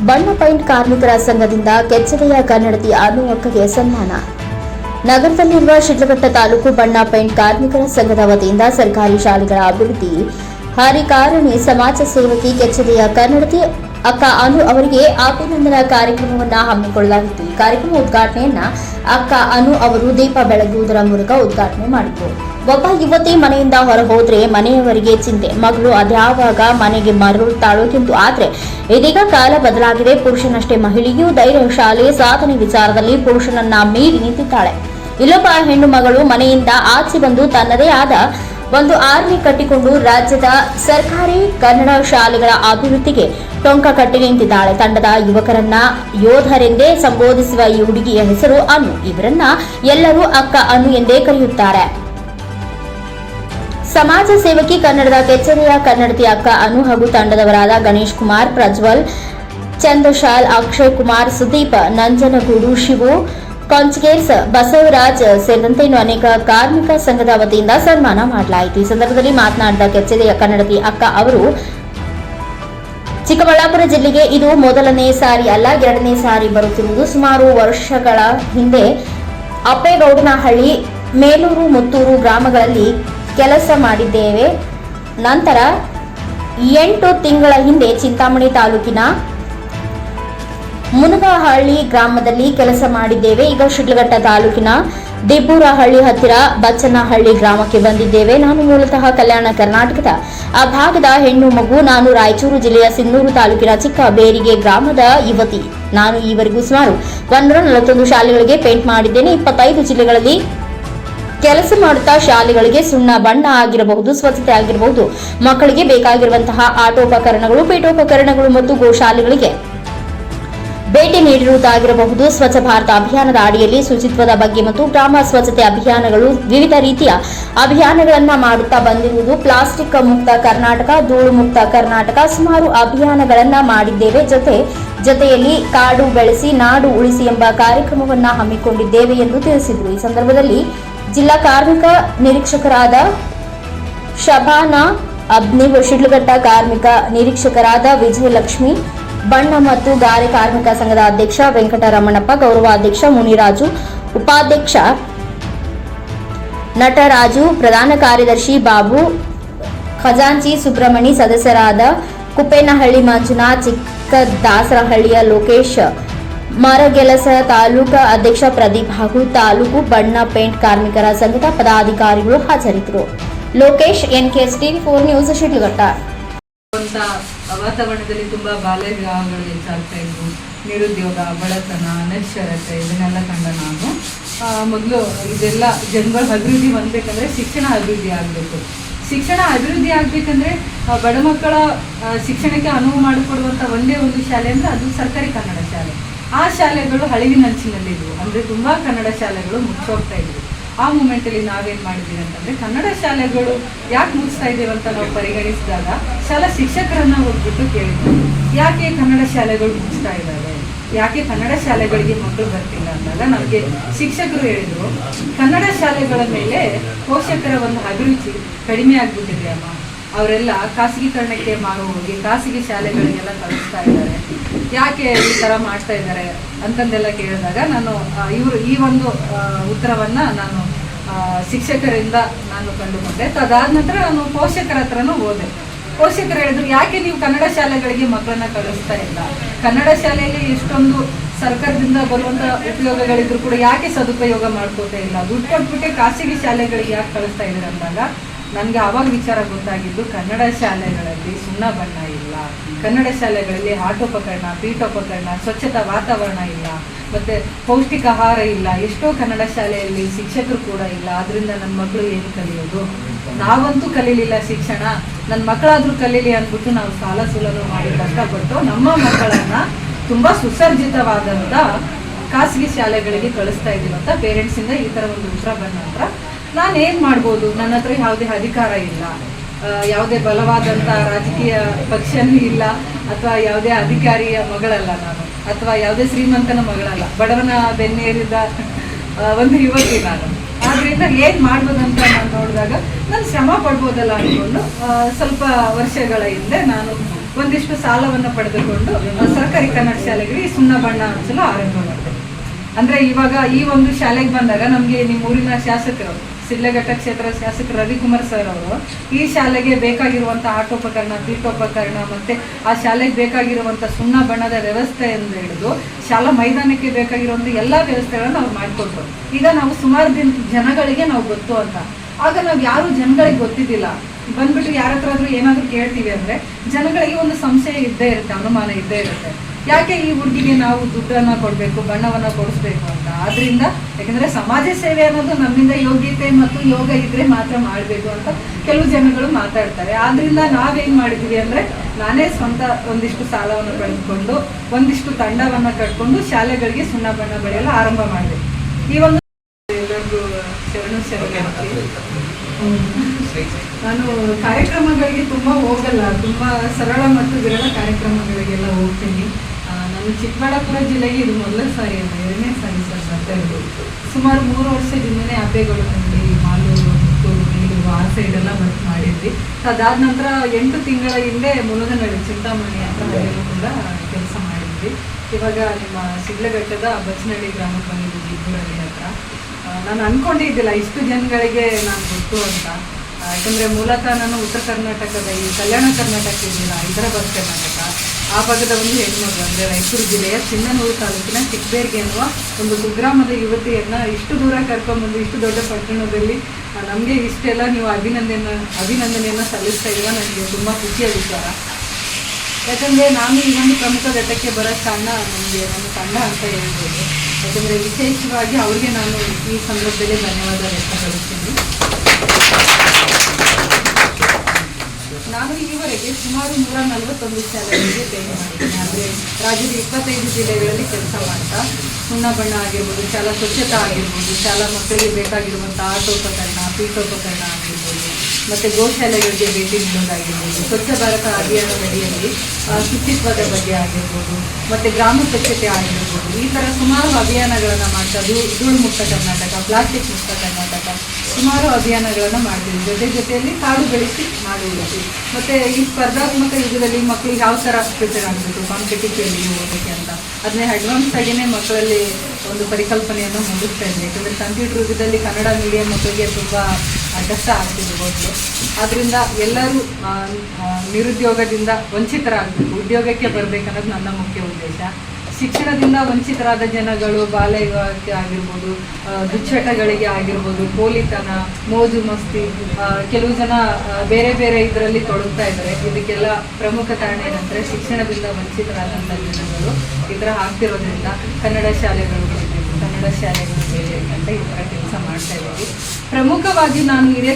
ಬಣ್ಣ ಪೈಂಟ್ ಕಾರ್ಮಿಕರ ಸಂಘದಿಂದ ಕೆಚ್ಚೆದೆಯ ಕನ್ನಡತಿ ಅನು ಅಕ್ಕಗೆ ಸನ್ಮಾನ. ನಗರದಲ್ಲಿರುವ ಶಿಡ್ಲಘಟ್ಟ ತಾಲೂಕು ಬಣ್ಣ ಪೈಂಟ್ ಕಾರ್ಮಿಕರ ಸಂಘದ ವತಿಯಿಂದ ಸರ್ಕಾರಿ ಶಾಲೆಗಳ ಅಭಿವೃದ್ಧಿ. ಹರಿಕಾರಣಿ ಸಮಾಜ ಸೇವಕಿ ಕೆಚ್ಚೆದೆಯ ಕನ್ನಡತಿ ಅಕ್ಕ ಅನು ಅವರಿಗೆ ಅಭಿನಂದನಾ ಕಾರ್ಯಕ್ರಮವನ್ನು ಹಮ್ಮಿಕೊಳ್ಳಲಾಗಿತ್ತು. ಈ ಕಾರ್ಯಕ್ರಮ ಉದ್ಘಾಟನೆಯನ್ನ ಅಕ್ಕ ಅನು ಅವರು ದೀಪ ಬೆಳಗುವುದರ ಮೂಲಕ ಉದ್ಘಾಟನೆ ಮಾಡಿದ್ರು. ಒಬ್ಬ ಯುವತಿ ಮನೆಯಿಂದ ಹೊರ ಹೋದ್ರೆ ಮನೆಯವರಿಗೆ ಚಿಂತೆ. ಮಗಳು ಅದ್ಯಾವಾಗ ಮನೆಗೆ ಮರಳುತ್ತಾಳೋ ಎಂದು ಆದ್ರೆ, ಇದೀಗ ಕಾಲ ಬದಲಾಗಿದೆ. ಪುರುಷನಷ್ಟೇ ಮಹಿಳೆಯೂ ಧೈರ್ಯಶಾಲಿ. ಸಾಧನೆ ವಿಚಾರದಲ್ಲಿ ಪುರುಷನನ್ನ ಮೀರಿ ನಿಂತಿದ್ದಾಳೆ. ಇಲ್ಲೊಬ್ಬ ಹೆಣ್ಣು ಮಗಳು ಮನೆಯಿಂದ ಆಚೆ ಬಂದು ತನ್ನದೇ ಆದ ಒಂದು ಆರ್ಮಿ ಕಟ್ಟಿಕೊಂಡು ರಾಜ್ಯದ ಸರ್ಕಾರಿ ಕನ್ನಡ ಶಾಲೆಗಳ ಅಭಿವೃದ್ಧಿಗೆ ಟೊಂಕ ಕಟ್ಟಿ ನಿಂತಿದ್ದಾಳೆ. ತಂಡದ ಯುವಕರನ್ನ ಯೋಧರೆಂದೇ ಸಂಬೋಧಿಸುವ ಈ ಹುಡುಗಿಯ ಹೆಸರು ಅನು. ಇವರನ್ನ ಎಲ್ಲರೂ ಅಕ್ಕ ಅನು ಎಂದೇ ಕರೆಯುತ್ತಾರೆ. ಸಮಾಜ ಸೇವಕಿ ಕನ್ನಡದ ಕೆಚ್ಚೆದೆಯ ಕನ್ನಡತಿ ಅಕ್ಕ ಅನು ಹಾಗೂ ತಂಡದವರಾದ ಗಣೇಶ್ ಕುಮಾರ್, ಪ್ರಜ್ವಲ್, ಚಂದ್ರಶಾಲ್, ಅಕ್ಷಯ್ ಕುಮಾರ್, ಸುದೀಪ್, ನಂಜನಗೂಡು, ಶಿವು, ಕಾಂಚಗೇರ್ಸ್, ಬಸವರಾಜ್ ಸೇರಿದಂತೆ ಇನ್ನು ಅನೇಕ ಕಾರ್ಮಿಕ ಸಂಘದ ವತಿಯಿಂದ ಸನ್ಮಾನ ಮಾಡಲಾಯಿತು. ಈ ಸಂದರ್ಭದಲ್ಲಿ ಮಾತನಾಡಿದ ಕೆಚ್ಚೆದೆಯ ಕನ್ನಡತಿ ಅಕ್ಕ ಅವರು ಚಿಕ್ಕಬಳ್ಳಾಪುರ ಜಿಲ್ಲೆಗೆ ಇದು ಮೊದಲನೇ ಸಾರಿ ಅಲ್ಲ, ಎರಡನೇ ಸಾರಿ ಬರುತ್ತಿರುವುದು. ಸುಮಾರು ವರ್ಷಗಳ ಹಿಂದೆ ಅಪ್ಪೇಗೌಡನಹಳ್ಳಿ, ಮೇಲೂರು, ಮುತ್ತೂರು ಗ್ರಾಮಗಳಲ್ಲಿ ಕೆಲಸ ಮಾಡಿದ್ದೇವೆ. ನಂತರ ಎಂಟು ತಿಂಗಳ ಹಿಂದೆ ಚಿಂತಾಮಣಿ ತಾಲೂಕಿನ ಮುನಗಹಳ್ಳಿ ಗ್ರಾಮದಲ್ಲಿ ಕೆಲಸ ಮಾಡಿದ್ದೇವೆ. ಈಗ ಶಿಡ್ಲಘಟ್ಟ ತಾಲೂಕಿನ ದಿಬ್ಬೂರಹಳ್ಳಿ ಹತ್ತಿರ ಬಚ್ಚನಹಳ್ಳಿ ಗ್ರಾಮಕ್ಕೆ ಬಂದಿದ್ದೇವೆ. ನಾನು ಮೂಲತಃ ಕಲ್ಯಾಣ ಕರ್ನಾಟಕದ ಆ ಭಾಗದ ಹೆಣ್ಣು ಮಗು. ನಾನು ರಾಯಚೂರು ಜಿಲ್ಲೆಯ ಸಿನ್ನೂರು ತಾಲೂಕಿನ ಚಿಕ್ಕ ಬೇರಿಗೆ ಗ್ರಾಮದ ಯುವತಿ. ನಾನು ಈವರೆಗೂ ಸುಮಾರು ಒಂದರ ನಲವತ್ತೊಂದು ಶಾಲೆಗಳಿಗೆ ಪೇಂಟ್ ಮಾಡಿದ್ದೇನೆ. ಇಪ್ಪತ್ತೈದು ಜಿಲ್ಲೆಗಳಲ್ಲಿ ಕೆಲಸ ಮಾಡುತ್ತಾ ಶಾಲೆಗಳಿಗೆ ಸುಣ್ಣ ಬಣ್ಣ ಆಗಿರಬಹುದು, ಸ್ವಚ್ಛತೆ ಆಗಿರಬಹುದು. ಮಕ್ಕಳಿಗೆ ಬೇಕಾಗಿರುವಂತಹ ಆಟೋಪಕರಣಗಳು ಪೀಠೋಪಕರಣಗಳು ಮತ್ತು ಗೋಶಾಲೆಗಳಿಗೆ ಭೇಟಿ ನೀಡಿರುವುದಾಗಿರಬಹುದು. ಸ್ವಚ್ಛ ಭಾರತ ಅಭಿಯಾನದ ಅಡಿಯಲ್ಲಿ ಶುಚಿತ್ವದ ಬಗ್ಗೆ ಮತ್ತು ಗ್ರಾಮ ಸ್ವಚ್ಛತೆ ಅಭಿಯಾನಗಳು ವಿವಿಧ ರೀತಿಯ ಅಭಿಯಾನಗಳನ್ನ ಮಾಡುತ್ತಾ ಬಂದಿರುವುದು. ಪ್ಲಾಸ್ಟಿಕ್ ಮುಕ್ತ ಕರ್ನಾಟಕ, ಧೂಳು ಮುಕ್ತ ಕರ್ನಾಟಕ ಸುಮಾರು ಅಭಿಯಾನಗಳನ್ನ ಮಾಡಿದ್ದೇವೆ. ಜೊತೆ, ಜೊತೆಯಲ್ಲಿ ಕಾಡು ಬೆಳೆಸಿ, ನಾಡು ಉಳಿಸಿ ಎಂಬ ಕಾರ್ಯಕ್ರಮವನ್ನ ಹಮ್ಮಿಕೊಂಡಿದ್ದೇವೆ ಎಂದು ತಿಳಿಸಿದರು. ಈ ಸಂದರ್ಭದಲ್ಲಿ ಜಿಲ್ಲಾ ಕಾರ್ಮಿಕ ನಿರೀಕ್ಷಕರಾದ ಶಬಾನಾ ಅಬ್ನಿ, ಶಿಡ್ಲಘಟ್ಟ ಕಾರ್ಮಿಕ ನಿರೀಕ್ಷಕರಾದ ವಿಜಯಲಕ್ಷ್ಮಿ ಬಣ್ಣ ಮತ್ತು ಗಾರೆ ಕಾರ್ಮಿಕ ಸಂಘದ ಅಧ್ಯಕ್ಷ ವೆಂಕಟರಮಣಪ್ಪ ಗೌರವಾಧ್ಯಕ್ಷ ಮುನಿರಾಜು, ಉಪಾಧ್ಯಕ್ಷ ನಟರಾಜು ಪ್ರಧಾನ ಕಾರ್ಯದರ್ಶಿ ಬಾಬು, ಖಜಾಂಚಿ ಸುಬ್ರಹ್ಮಣಿ, ಸದಸ್ಯರಾದ ಕುಪ್ಪೇನಹಳ್ಳಿ ಮಂಜುನಾಥ್, ಚಿಕ್ಕದಾಸರಹಳ್ಳಿಯ ಲೋಕೇಶ್, ಮರಗೆಲಸ ತಾಲೂಕು ಅಧ್ಯಕ್ಷ ಪ್ರದೀಪ್ ಹಾಗೂ ತಾಲೂಕು ಬಣ್ಣ ಪೇಂಟ್ ಕಾರ್ಮಿಕರ ಸಂಘದ ಪದಾಧಿಕಾರಿಗಳು ಹಾಜರಿದ್ದರು. Lokesh N NKS TV four news Sidlaghatta. ವಾತಾವರಣದಲ್ಲಿ ತುಂಬಾ ಬಾಲ್ಯ ವಿವಾಹಗಳು ಹೆಚ್ಚಾಗ್ತಾ ಇದ್ವು. ನಿರುದ್ಯೋಗ, ಬಡತನ ಅನಕ್ಷರತೆ ಇದನ್ನೆಲ್ಲ ಕಂಡ ನಾನು. ಮೊದಲು ಇದೆಲ್ಲ ಜನಗಳ ಅಭಿವೃದ್ಧಿ ಹೊಂದಬೇಕಂದ್ರೆ ಶಿಕ್ಷಣ ಅಭಿವೃದ್ಧಿ ಆಗಬೇಕು. ಶಿಕ್ಷಣ ಅಭಿವೃದ್ಧಿ ಆಗಬೇಕಂದ್ರೆ ಬಡ ಮಕ್ಕಳ ಶಿಕ್ಷಣಕ್ಕೆ ಅನುವು ಮಾಡಿಕೊಡುವಂಥ ಒಂದೇ ಒಂದು ಶಾಲೆ ಅಂದರೆ ಅದು ಸರ್ಕಾರಿ ಕನ್ನಡ ಶಾಲೆ. ಆ ಶಾಲೆಗಳು ಹಳಿವಿನಂಚಿನಲ್ಲಿದ್ವು. ಅಂದರೆ ತುಂಬ ಕನ್ನಡ ಶಾಲೆಗಳು ಮುಚ್ಚೋಗ್ತಾ ಇದ್ವು. ಆ ಮೂಮೆಂಟಲ್ಲಿ ನಾವೇನು ಮಾಡಿದ್ದೀವಿ ಅಂತಂದರೆ ಕನ್ನಡ ಶಾಲೆಗಳು ಯಾಕೆ ಮುಗಿಸ್ತಾ ಇದ್ದೇವೆ ಅಂತ ನಾವು ಪರಿಗಣಿಸಿದಾಗ ಶಾಲಾ ಶಿಕ್ಷಕರನ್ನ ಹೋಗ್ಬಿಟ್ಟು ಕೇಳಿದ್ವಿ ಯಾಕೆ ಕನ್ನಡ ಶಾಲೆಗಳು ಮುಗಿಸ್ತಾ ಇದ್ದಾವೆ? ಯಾಕೆ ಕನ್ನಡ ಶಾಲೆಗಳಿಗೆ ಮಕ್ಕಳು ಬರ್ತಿಲ್ಲ ಅಂದಾಗ ನಮಗೆ ಶಿಕ್ಷಕರು ಹೇಳಿದರು, ಕನ್ನಡ ಶಾಲೆಗಳ ಮೇಲೆ ಪೋಷಕರ ಒಂದು ಅಭಿರುಚಿ ಕಡಿಮೆ ಆಗ್ಬಿಟ್ಟಿದೆ ಅಮ್ಮ. ಅವರೆಲ್ಲ ಖಾಸಗೀಕರಣಕ್ಕೆ ಮಾರು ಹೋಗಿ ಖಾಸಗಿ ಶಾಲೆಗಳಿಗೆಲ್ಲ ಕಳಿಸ್ತಾ ಇದ್ದಾರೆ. ಯಾಕೆ ಈ ಥರ ಮಾಡ್ತಾ ಇದ್ದಾರೆ ಅಂತಂದೆಲ್ಲ ಕೇಳಿದಾಗ ನಾನು ಇವರು ಈ ಒಂದು ಉತ್ತರವನ್ನು ನಾನು ಶಿಕ್ಷಕರಿಂದ ನಾನು ಕಂಡುಕೊಂಡೆ. ಅದಾದ ನಂತರ ನಾನು ಪೋಷಕರ ಹತ್ರನೂ ಹೋದೆ. ಪೋಷಕರು ಹೇಳಿದ್ರು, ಯಾಕೆ ನೀವು ಕನ್ನಡ ಶಾಲೆಗಳಿಗೆ ಮಕ್ಕಳನ್ನ ಕಳಿಸ್ತಾ ಇಲ್ಲ? ಕನ್ನಡ ಶಾಲೆಯಲ್ಲಿ ಎಷ್ಟೊಂದು ಸರ್ಕಾರದಿಂದ ಬರುವಂತ ಉಪಯೋಗಗಳಿದ್ರು ಕೂಡ ಯಾಕೆ ಸದುಪಯೋಗ ಮಾಡ್ಕೋತಾ ಇಲ್ಲ? ದುಡ್ಡು ಕೊಟ್ಬಿಟ್ಟೆ ಖಾಸಗಿ ಶಾಲೆಗಳಿಗೆ ಯಾಕೆ ಕಳಿಸ್ತಾ ಇದ್ದೀರ ಅಂದಾಗ ನನಗೆ ಆವಾಗ ವಿಚಾರ ಗೊತ್ತಾಗಿದ್ದು ಕನ್ನಡ ಶಾಲೆಗಳಲ್ಲಿ ಸುಣ್ಣ ಬಣ್ಣ ಇಲ್ಲ. ಕನ್ನಡ ಶಾಲೆಗಳಲ್ಲಿ ಆಟೋಪಕರಣ ಪೀಠೋಪಕರಣ, ಸ್ವಚ್ಛತಾ ವಾತಾವರಣ ಇಲ್ಲ. ಮತ್ತೆ ಪೌಷ್ಟಿಕ ಆಹಾರ ಇಲ್ಲ. ಎಷ್ಟೋ ಕನ್ನಡ ಶಾಲೆಯಲ್ಲಿ ಶಿಕ್ಷಕರು ಕೂಡ ಇಲ್ಲ. ಅದರಿಂದ ನನ್ನ ಮಕ್ಕಳು ಏನು ಕಲಿಯೋದು? ನಾವಂತೂ ಕಲೀಲಿಲ್ಲ ಶಿಕ್ಷಣ. ನನ್ನ ಮಕ್ಕಳಾದರೂ ಕಲೀಲಿ ಅಂದ್ಬಿಟ್ಟು ನಾವು ಸಾಲ ಸುಲಭ ಮಾಡಿ ಕಷ್ಟಪಟ್ಟು ನಮ್ಮ ಮಕ್ಕಳನ್ನ ತುಂಬಾ ಸುಸರ್ಜಿತವಾದಂಥ ಖಾಸಗಿ ಶಾಲೆಗಳಿಗೆ ಕಳಿಸ್ತಾ ಇದ್ದೀವಿ ಅಂತ ಪೇರೆಂಟ್ಸ್ ಇಂದ ಈ ಥರ ಒಂದು ಉತ್ತರ ಬಂದ ನಂತರ ನಾನು ಏನು ಮಾಡ್ಬೋದು? ನನ್ನ ಹತ್ರ ಯಾವುದೇ ಅಧಿಕಾರ ಇಲ್ಲ. ಯಾವುದೇ ಬಲವಾದಂಥ ರಾಜಕೀಯ ಪಕ್ಷನೂ ಇಲ್ಲ. ಅಥವಾ ಯಾವುದೇ ಅಧಿಕಾರಿಯ ಮಗಳಲ್ಲ ನಾನು. ಅಥವಾ ಯಾವುದೇ ಶ್ರೀಮಂತನ ಮಗಳಲ್ಲ. ಬಡವನ ಬೆನ್ನೇರಿದ ಒಂದು ಯುವತಿ ನಾನು. ಆದ್ರಿಂದ ಏನು ಮಾಡ್ಬೋದಂತ ನಾನು ನೋಡಿದಾಗ ನಾನು ಶ್ರಮ ಪಡ್ಬೋದಲ್ಲ ಅಂದ್ಕೊಂಡು ಸ್ವಲ್ಪ ವರ್ಷಗಳ ಹಿಂದೆ ನಾನು ಒಂದಿಷ್ಟು ಸಾಲವನ್ನು ಪಡೆದುಕೊಂಡು ಸರ್ಕಾರಿ ಕನ್ನಡ ಶಾಲೆಗೆ ಸುಣ್ಣ ಬಣ್ಣ ಹಚ್ಚಲು ಆರಂಭ ಮಾಡಿದೆ. ಅಂದ್ರೆ ಇವಾಗ ಈ ಒಂದು ಶಾಲೆಗೆ ಬಂದಾಗ ನಮಗೆ ನಿಮ್ಮ ಊರಿನ ಶಾಸಕರು ಸಿಡ್ಲಘಟ್ಟ ಕ್ಷೇತ್ರ ಶಾಸಕ ರವಿಕುಮಾರ್ ಸರ್ ಅವರು, ಈ ಶಾಲೆಗೆ ಬೇಕಾಗಿರುವಂತ ಆಟೋಪಕರಣ ಪೀಠೋಪಕರಣ ಮತ್ತೆ ಆ ಶಾಲೆಗೆ ಬೇಕಾಗಿರುವಂತ ಸುಣ್ಣ ಬಣ್ಣದ ವ್ಯವಸ್ಥೆ ಎಂದು ಹಿಡಿದು ಶಾಲಾ ಮೈದಾನಕ್ಕೆ ಬೇಕಾಗಿರುವಂತಹ ಎಲ್ಲಾ ವ್ಯವಸ್ಥೆಗಳನ್ನು ಅವ್ರು ಮಾಡಿಕೊಟ್ರು. ಈಗ ನಾವು ಸುಮಾರು ದಿನ ಜನಗಳಿಗೆ ನಾವು ಗೊತ್ತು ಅಂತ. ಆಗ ನಾವು ಯಾರು ಜನಗಳಿಗೆ ಗೊತ್ತಿದ್ದಿಲ್ಲ. ಬಂದ್ಬಿಟ್ಟು ಯಾರತ್ರ ಆದ್ರೂ ಏನಾದ್ರೂ ಕೇಳ್ತೀವಿ ಅಂದ್ರೆ, ಜನಗಳಿಗೆ ಒಂದು ಸಂಶಯ ಇದ್ದೇ ಇರುತ್ತೆ, ಅನುಮಾನ ಇದ್ದೇ ಇರುತ್ತೆ. ಯಾಕೆ ಈ ಹುಡುಗಿಗೆ ನಾವು ದುಡ್ಡನ್ನ ಕೊಡ್ಬೇಕು, ಬಣ್ಣವನ್ನ ಕೊಡಿಸ್ಬೇಕು ಅಂತ? ಆದ್ರಿಂದ ಯಾಕಂದ್ರೆ ಸಮಾಜ ಸೇವೆ ಅನ್ನೋದು ನಮ್ಮಿಂದ ಯೋಗ್ಯತೆ ಮತ್ತು ಯೋಗ ಇದ್ರೆ ಮಾತ್ರ ಮಾಡಬೇಕು ಅಂತ ಕೆಲವು ಜನಗಳು ಮಾತಾಡ್ತಾರೆ. ಆದ್ರಿಂದ ನಾವೇನ್ ಮಾಡಿದ್ವಿ ಅಂದ್ರೆ ನಾನೇ ಸ್ವಂತ ಒಂದಿಷ್ಟು ಸಾಲವನ್ನು ಪಡೆದುಕೊಂಡು ಒಂದಿಷ್ಟು ತಂಡವನ್ನ ಕಟ್ಕೊಂಡು ಶಾಲೆಗಳಿಗೆ ಸುಣ್ಣ ಬಣ್ಣ ಬೆಳೆಯಲು ಆರಂಭ ಮಾಡಿದೆ. ಈ ಒಂದು ಎಲ್ಲರಿಗೂ ನಾನು ಕಾರ್ಯಕ್ರಮಗಳಿಗೆ ತುಂಬಾ ಹೋಗಲ್ಲ, ತುಂಬಾ ಸರಳ ಮತ್ತು ವಿರಳ ಕಾರ್ಯಕ್ರಮಗಳಿಗೆಲ್ಲ ಹೋಗ್ತೀನಿ. ನಾನು ಚಿಕ್ಕಬಳ್ಳಾಪುರ ಜಿಲ್ಲೆಗೆ ಇದು ಮೊದಲ ಸಾರಿ ಅಲ್ಲ ಎರಡನೇ ಸಾರಿ ಸರ್ ಬರ್ತಾ ಇರೋದು. ಸುಮಾರು ಮೂರು ವರ್ಷದಿಂದನೇ ಹಬ್ಬೆಗಳು ನಂದಿ ಮಾಲೂರು ಮತ್ತು ನೀರು ಆ ಸೈಡೆಲ್ಲ ಬಂದು ಮಾಡಿದ್ವಿ. ಅದಾದ ನಂತರ ಎಂಟು ತಿಂಗಳ ಹಿಂದೆ ಮುಲಗನಹಳ್ಳಿ ಚಿಂತಾಮಣಿ ಅಂತ ಮನೆಯಲ್ಲೂ ಕೂಡ ಕೆಲಸ ಮಾಡಿದ್ವಿ. ಇವಾಗ ನಿಮ್ಮ ಶಿಡ್ಲಘಟ್ಟದ ಬಚ್ಚನಹಳ್ಳಿ ಗ್ರಾಮಕ್ಕೆ ಬಂದಿದ್ದು ಇಬ್ಬರಲ್ಲಿ ಹತ್ರ. ನಾನು ಅಂದ್ಕೊಂಡಿದ್ದಿಲ್ಲ ಇಷ್ಟು ಜನಗಳಿಗೆ ನಾನು ಗೊತ್ತು ಅಂತ. ಯಾಕಂದರೆ ಯಾಕಂದ್ರೆ ಮೂಲತಃ ನಾನು ಉತ್ತರ ಕರ್ನಾಟಕದ ಈ ಕಲ್ಯಾಣ ಕರ್ನಾಟಕ ಇದೆಯಲ್ಲ ಹೈದರಾಬಾದ್ ಕರ್ನಾಟಕ. ಆ ಭಾಗದ ಒಂದು ಹೆಣ್ಮಗು ಅಂದರೆ ರಾಯಚೂರು ಜಿಲ್ಲೆಯ ಚಿನ್ನನೂರು ತಾಲೂಕಿನ ಚಿಕ್ಕಬೇರ್ಗೆ ಅನ್ನುವ ಒಂದು ಕುಗ್ರಾಮದ ಯುವತಿಯನ್ನ ಇಷ್ಟು ದೂರ ಕರ್ಕೊಂಬಂದು, ಇಷ್ಟು ದೊಡ್ಡ ಪಟ್ಟಣದಲ್ಲಿ ನಮಗೆ ಇಷ್ಟೆಲ್ಲ ನೀವು ಅಭಿನಂದನೆ, ಅಭಿನಂದನೆಯನ್ನು ಸಲ್ಲಿಸ್ತಾ ಇಲ್ಲ ನನಗೆ ತುಂಬಾ ಖುಷಿಯ ವಿಚಾರ ಯಾಕಂದರೆ ನಾನು ಈ ಒಂದು ಪ್ರಮುಖ ಘಟ್ಟಕ್ಕೆ ಬರೋ ಕಾರಣ ನಮಗೆ ನನ್ನ ತಂಡ ಅಂತ ಹೇಳ್ಬೋದು. ಯಾಕಂದರೆ ವಿಶೇಷವಾಗಿ ಅವ್ರಿಗೆ ನಾನು ಈ ಸಂದರ್ಭದಲ್ಲಿ ಧನ್ಯವಾದ ವ್ಯಕ್ತಪಡಿಸ್ತೀನಿ. ನಾನು ಇಲ್ಲಿವರೆಗೆ ಸುಮಾರು ನೂರ ನಲವತ್ತೊಂದು ಶಾಲೆಗಳಿಗೆ ಭೇಟಿ ಮಾಡಿದ್ದೀನಿ ಆದರೆ ರಾಜ್ಯದ ಇಪ್ಪತ್ತೈದು ಜಿಲ್ಲೆಗಳಲ್ಲಿ ಕೆಲಸ ಮಾಡ್ತಾ ಸುಣ್ಣ ಬಣ್ಣ ಆಗಿರ್ಬೋದು, ಶಾಲಾ ಸ್ವಚ್ಛತಾ ಆಗಿರ್ಬೋದು, ಶಾಲಾ ಮಕ್ಕಳಿಗೆ ಬೇಕಾಗಿರುವಂಥ ಆಟೋಪಕರಣ, ಪೀಠೋಪಕರಣ ಆಗಿರ್ಬೋದು, ಮತ್ತು ಗೋಶಾಲೆಗಳಿಗೆ ಭೇಟಿ ನೀಡೋದಾಗಿರ್ಬೋದು, ಸ್ವಚ್ಛ ಭಾರತ ಅಭಿಯಾನದಡಿಯಲ್ಲಿ ಶುಚಿತ್ವದ ಬಗ್ಗೆ ಆಗಿರ್ಬೋದು, ಮತ್ತು ಗ್ರಾಮ ಸ್ವಚ್ಛತೆ ಆಗಿರ್ಬೋದು, ಈ ಥರ ಸುಮಾರು ಅಭಿಯಾನಗಳನ್ನು ಮಾಡ್ತಾ ಧೂಳು ಮುಕ್ತ ಕರ್ನಾಟಕ, ಪ್ಲಾಸ್ಟಿಕ್ ಮುಕ್ತ ಕರ್ನಾಟಕ ಸುಮಾರು ಅಭಿಯಾನಗಳನ್ನು ಮಾಡ್ತೀವಿ. ಜೊತೆ ಜೊತೆಯಲ್ಲಿ ಕಾಡು ಬೆಳೆಸಿ ಮಾಡುವುದು ಮತ್ತು ಈ ಸ್ಪರ್ಧಾತ್ಮಕ ಯುಗದಲ್ಲಿ ಮಕ್ಕಳಿಗೆ ಯಾವ ಥರ ಪ್ರಿಪೇರ್ ಆಗಬೇಕು? ಕಾಂಪಿಟೇಟಿವ್ ಓದೋಕ್ಕೆ ಅಂತ. ಅದನ್ನೇ ಅಡ್ವಾನ್ಸ್ ಆಗಿನೇ ಮಕ್ಕಳಲ್ಲಿ ಒಂದು ಪರಿಕಲ್ಪನೆಯನ್ನು ಮೂಡಿಸ್ತಾ ಇದ್ದೆ ಯಾಕಂದರೆ ಕಂಪ್ಯೂಟರ್ ಯುಗದಲ್ಲಿ ಕನ್ನಡ ಮೀಡಿಯಂ ಮಕ್ಕಳಿಗೆ ತುಂಬ ಕಷ್ಟ ಆಗ್ತಿದೆ ಮೊದಲು ಆದ್ದರಿಂದ ಎಲ್ಲರೂ ನಿರುದ್ಯೋಗದಿಂದ ವಂಚಿತರಾಗಬೇಕು. ಉದ್ಯೋಗಕ್ಕೆ ಬರಬೇಕನ್ನೋದು ನನ್ನ ಮುಖ್ಯ ಉದ್ದೇಶ. ಶಿಕ್ಷಣದಿಂದ ವಂಚಿತರಾದ ಜನಗಳು ಬಾಲ್ಯ ವಿವಾಹಕ್ಕೆ ಆಗಿರ್ಬೋದು ದುಶ್ಚಟಗಳಿಗೆ ಆಗಿರ್ಬೋದು ಪೋಲಿತನ ಮೋಜು ಮಸ್ತಿ ಕೆಲವು ಜನ ಬೇರೆ ಬೇರೆ ಇದರಲ್ಲಿ ತೊಡಗ್ತಾ ಇದ್ದಾರೆ. ಇದಕ್ಕೆಲ್ಲ ಪ್ರಮುಖ ಕಾರಣ ಏನಂದ್ರೆ ಶಿಕ್ಷಣದಿಂದ ವಂಚಿತರಾದಂಥ ಜನಗಳು ಈ ಥರ ಆಗ್ತಿರೋದ್ರಿಂದ ಕನ್ನಡ ಶಾಲೆಗಳು ಕನ್ನಡ ಶಾಲೆಗಳು ಬೇರೆ ಅಂತ ಈ ಥರ ಕೆಲಸ ಮಾಡ್ತಾ ಇದ್ದೀವಿ. ಪ್ರಮುಖವಾಗಿ ನಾನು ಹಿರಿಯ